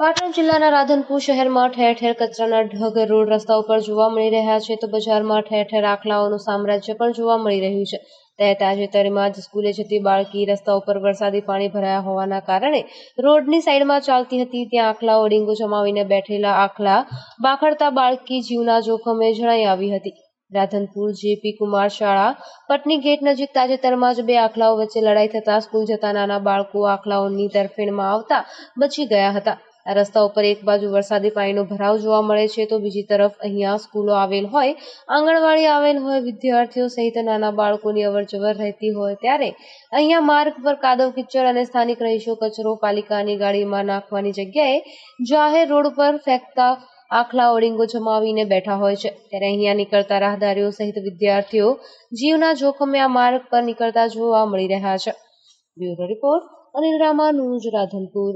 દાહોદ જિલ્લાના રાધનપુર શહેરમાં ઠેર ઠેર કચરાના ઢગ, રોડ રસ્તા ઉપર જોવા મળી રહ્યા છે તો બજારમાં ઠેર ઠેર આખલાઓનું સામ્રાજ્ય પણ જોવા મળી રહ્યું છે. ત્યારે તાજેતરમાં જ સ્કૂલે જતી બાળકી રસ્તા ઉપર વરસાદી પાણી ભરાયા હોવાના કારણે રોડની સાઈડમાં ચાલતી હતી ત્યાં આખલાઓ ડીંગો જમાવીને બેઠેલા આખલા બાખડતા બાળકી જીવના જોખમે જણાઈ આવી હતી. રાધનપુર જેપી કુમાર શાળા પટની ગેટ નજીક તાજેતરમાં જ બે આખલાઓ વચ્ચે લડાઈ થતા સ્કૂલ જતા નાના બાળકો આખલાઓની તરફેણમાં આવતા બચી ગયા હતા. રસ્તા ઉપર એક બાજુ વરસાદી પાણીનો ભરાવ જોવા મળે છે, તો બીજી તરફ અહીંયા સ્કૂલો આવેલ હોય, આંગણવાડી આવેલ હોય, વિદ્યાર્થીઓ સહિત નાના બાળકોની અવરજવર રહેતી હોય ત્યારે અહીંયા માર્ગ પર કાદવ કિચડ અને સ્થાનિક રહીશો કચરો પાલિકાની ગાડીમાં નાખવાની જગ્યાએ જાહેર રોડ પર ફેંકતા આખલા ઓડિંગો જમાવીને બેઠા હોય છે. ત્યારે અહીંયા નીકળતા રાહદારીઓ સહિત વિદ્યાર્થીઓ જીવના જોખમે આ માર્ગ પર નીકળતા જોવા મળી રહ્યા છે. Bureau report Anil Ramanuj Radhanpur.